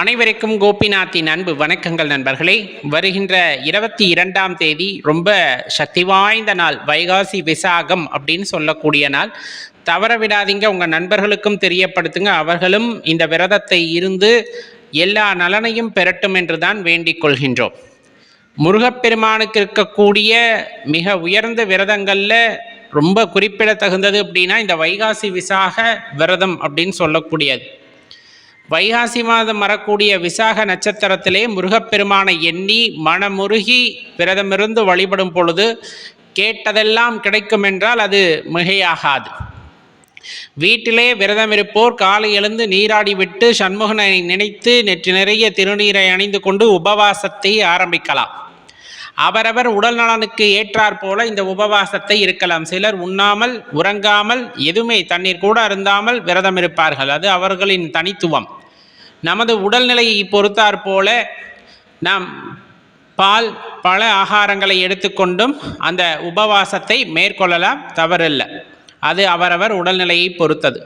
அனைவருக்கும் கோபிநாத்தின் அன்பு வணக்கங்கள் நண்பர்களே. வருகின்ற இருபத்தி இரண்டாம் தேதி ரொம்ப சக்தி வாய்ந்த நாள் வைகாசி விசாகம் அப்படின்னு சொல்லக்கூடிய நாள். தவற விடாதீங்க உங்கள் நண்பர்களுக்கும் தெரியப்படுத்துங்க. அவர்களும் இந்த விரதத்தை இருந்து எல்லா நலனையும் பெறட்டும் என்று தான் வேண்டிக் கொள்கின்றோம். முருகப்பெருமானுக்கு இருக்கக்கூடிய மிக உயர்ந்த விரதங்களில் ரொம்ப குறிப்பிடத்தகுந்தது அப்படின்னா இந்த வைகாசி விசாக விரதம் அப்படின்னு சொல்லக்கூடியது. வைகாசி மாதம் வரக்கூடிய விசாக நட்சத்திரத்திலே முருகப்பெருமானை எண்ணி மனமுருகி விரதமிருந்து வழிபடும் பொழுது கேட்டதெல்லாம் கிடைக்கும் என்றால் அது மிகையாகாது. வீட்டிலே விரதம் இருப்போர் காலை எழுந்து நீராடி விட்டு சண்முகனை நினைத்து நெற்றி நிறைய திருநீரை அணிந்து கொண்டு உபவாசத்தை ஆரம்பிக்கலாம். அவரவர் உடல் நலனுக்கு ஏற்றாற் போல இந்த உபவாசத்தை இருக்கலாம். சிலர் உண்ணாமல் உறங்காமல் எதுவுமே தண்ணீர் கூட அருந்தாமல் விரதம் இருப்பார்கள். அது அவர்களின் தனித்துவம். நமது உடல்நிலையை பொறுத்தாற் போல நாம் பால் பல ஆகாரங்களை எடுத்துக்கொண்டும் அந்த உபவாசத்தை மேற்கொள்ளலாம். தவறில்லை. அது அவரவர் உடல்நிலையை பொறுத்தது.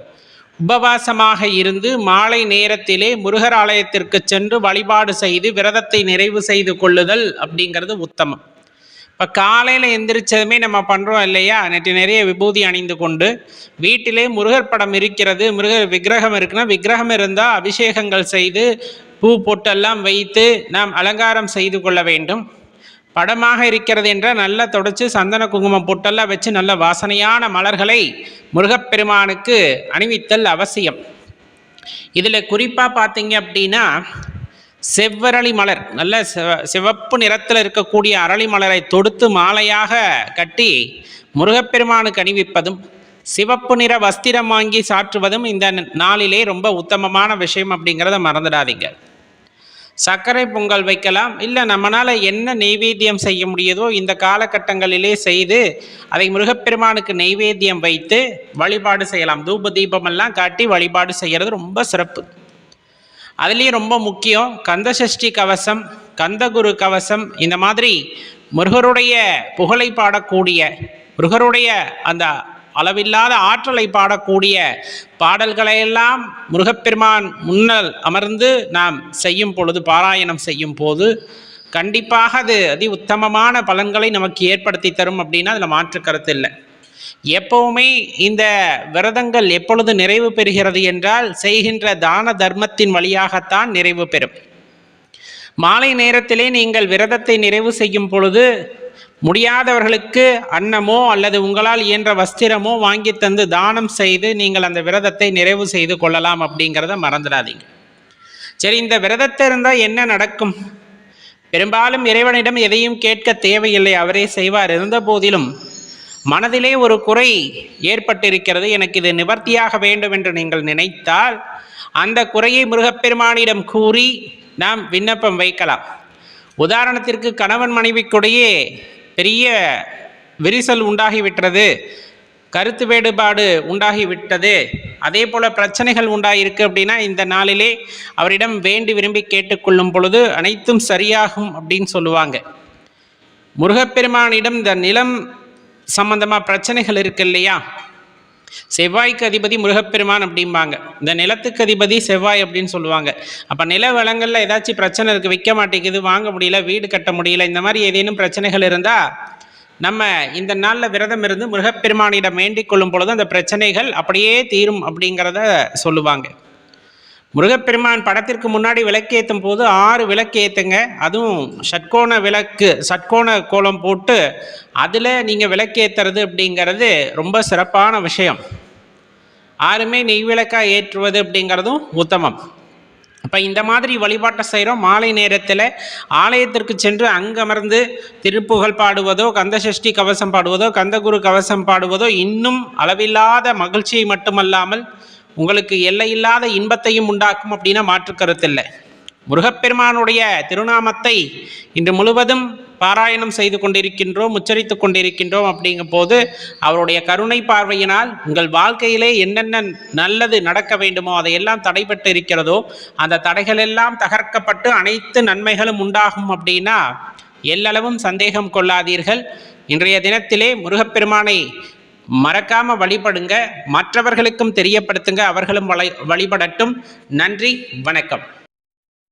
உபவாசமாக இருந்து மாலை நேரத்திலே முருகர் ஆலயத்திற்கு சென்று வழிபாடு செய்து விரதத்தை நிறைவு செய்து கொள்ளுதல் அப்படிங்கிறது உத்தமம். இப்போ காலையில் எந்திரிச்சதுமே நம்ம பண்ணுறோம் இல்லையா? நேற்று நிறைய விபூதி அணிந்து கொண்டு வீட்டிலே முருகர் படம் இருக்கிறது முருகர் விக்கிரகம் இருக்குன்னா விக்கிரகம் இருந்தால் அபிஷேகங்கள் செய்து பூ பொட்டெல்லாம் வைத்து நாம் அலங்காரம் செய்து கொள்ள வேண்டும். படமாக இருக்கிறது என்ற நல்லா தொடச்சி சந்தன குங்குமம் பொட்டெல்லாம் வச்சு நல்ல வாசனையான மலர்களை முருகப்பெருமானுக்கு அணிவித்தல் அவசியம். இதில் குறிப்பாக பார்த்தீங்க அப்படின்னா செவ்வரளி மலர் நல்ல சிவ சிவப்பு நிறத்தில் இருக்கக்கூடிய அரளி மலரை தொடுத்து மாலையாக கட்டி முருகப்பெருமானுக்கு அணிவிப்பதும் சிவப்பு நிற வஸ்திரம் வாங்கி சாற்றுவதும் இந்த நாளிலே ரொம்ப உத்தமமான விஷயம் அப்படிங்கிறத மறந்துடாதீங்க. சர்க்கரை பொங்கல் வைக்கலாம். இல்லை நம்மளால் என்ன நெய்வேத்தியம் செய்ய முடியுதோ இந்த காலகட்டங்களிலே செய்து அதை முருகப்பெருமானுக்கு நெய்வேத்தியம் வைத்து வழிபாடு செய்யலாம். தூப தீபமெல்லாம் காட்டி வழிபாடு செய்கிறது ரொம்ப சிறப்பு. அதுலேயும் ரொம்ப முக்கியம் கந்தசஷ்டி கவசம் கந்தகுரு கவசம் இந்த மாதிரி முருகருடைய புகழை பாடக்கூடிய முருகருடைய அந்த அளவில்லாத ஆற்றலை பாடக்கூடிய பாடல்களையெல்லாம் முருகப்பெருமான் முன்னல் அமர்ந்து நாம் செய்யும் பொழுது பாராயணம் செய்யும் போது கண்டிப்பாக அது அதி உத்தமமான பலன்களை நமக்கு ஏற்படுத்தி தரும் அப்படின்னா அதில் மாற்று கருத்து இல்லை. எப்பவுமே இந்த விரதங்கள் எப்பொழுது நிறைவு பெறுகிறது என்றால் செய்கின்ற தான தர்மத்தின் வழியாகத்தான் நிறைவு பெறும். மாலை நேரத்திலே நீங்கள் விரதத்தை நிறைவு செய்யும் பொழுது முடியாதவர்களுக்கு அன்னமோ அல்லது உங்களால் இயன்ற வஸ்திரமோ வாங்கி தந்து தானம் செய்து நீங்கள் அந்த விரதத்தை நிறைவு செய்து கொள்ளலாம் அப்படிங்கிறத மறந்துடாதீங்க. சரி இந்த விரதத்தை இருந்தால் என்ன நடக்கும்? பெரும்பாலும் இறைவனிடம் எதையும் கேட்க தேவையில்லை. அவரே செய்வார். இருந்த போதிலும் மனதிலே ஒரு குறை ஏற்பட்டிருக்கிறது. எனக்கு இது நிவர்த்தியாக வேண்டும் என்று நீங்கள் நினைத்தால் அந்த குறையை முருகப்பெருமானிடம் கூறி நாம் விண்ணப்பம் வைக்கலாம். உதாரணத்திற்கு கணவன் மனைவிக்குடையே பெரிய விரிசல் உண்டாகிவிட்டது கருத்து வேறுபாடு உண்டாகிவிட்டது. அதே போல் பிரச்சனைகள் உண்டாகிருக்கு அப்படின்னா இந்த நாளிலே அவரிடம் வேண்டி விரும்பி கேட்டுக்கொள்ளும் பொழுது அனைத்தும் சரியாகும் அப்படின்னு சொல்லுவாங்க. முருகப்பெருமானிடம் இந்த நிலம் சம்பந்தமாக பிரச்சனைகள் இருக்கு இல்லையா? செவ்வாய்க்கு அதிபதி முருகப்பெருமான் அப்படிம்பாங்க. இந்த நிலத்துக்கு அதிபதி செவ்வாய் அப்படின்னு சொல்லுவாங்க. அப்போ நில வளங்களில் ஏதாச்சும் பிரச்சனை இருக்குது விற்க மாட்டேங்குது வாங்க முடியல வீடு கட்ட முடியல இந்த மாதிரி ஏதேனும் பிரச்சனைகள் இருந்தால் நம்ம இந்த நாளில் விரதம் இருந்து முருகப்பெருமானிடம் வேண்டிக் கொள்ளும் பொழுது அந்த பிரச்சனைகள் அப்படியே தீரும் அப்படிங்கிறத சொல்லுவாங்க. முருகப்பெருமான் படத்திற்கு முன்னாடி விளக்கு ஏற்றும் போது ஆறு விளக்கு ஏற்றுங்க அதுவும் சட்கோண விளக்கு சட்கோண கோலம் போட்டு அதில் நீங்கள் விளக்கேற்றுறது அப்படிங்கிறது ரொம்ப சிறப்பான விஷயம். ஆறுமே நெய் விளக்காக ஏற்றுவது அப்படிங்கிறதும் உத்தமம். அப்போ இந்த மாதிரி வழிபாட்டை செய்கிறோம் மாலை நேரத்தில் ஆலயத்திற்கு சென்று அங்கமர்ந்து திருப்புகழ் பாடுவதோ கந்தசஷ்டி கவசம் பாடுவதோ கந்தகுரு கவசம் பாடுவதோ இன்னும் அளவில்லாத மகிழ்ச்சியை மட்டுமல்லாமல் உங்களுக்கு எல்லையில்லாத இன்பத்தையும் உண்டாக்கும் அப்படின்னா மாற்று கருத்தில்லை. முருகப்பெருமானுடைய திருநாமத்தை இன்று முழுவதும் பாராயணம் செய்து கொண்டிருக்கின்றோம் உச்சரித்து கொண்டிருக்கின்றோம் அப்படிங்கும் போது அவருடைய கருணை பார்வையினால் உங்கள் வாழ்க்கையிலே என்னென்ன நல்லது நடக்க வேண்டுமோ அதையெல்லாம் தடைபட்டு இருக்கிறதோ அந்த தடைகள் எல்லாம் தகர்க்கப்பட்டு அனைத்து நன்மைகளும் உண்டாகும் அப்படின்னா எல்லளவும் சந்தேகம் கொள்ளாதீர்கள். இன்றைய தினத்திலே முருகப்பெருமானை மறக்காம வழிபடுங்க. மற்றவர்களுக்கும் தெரியப்படுத்துங்க. அவர்களும் வழி வழிபடட்டும். நன்றி. வணக்கம்.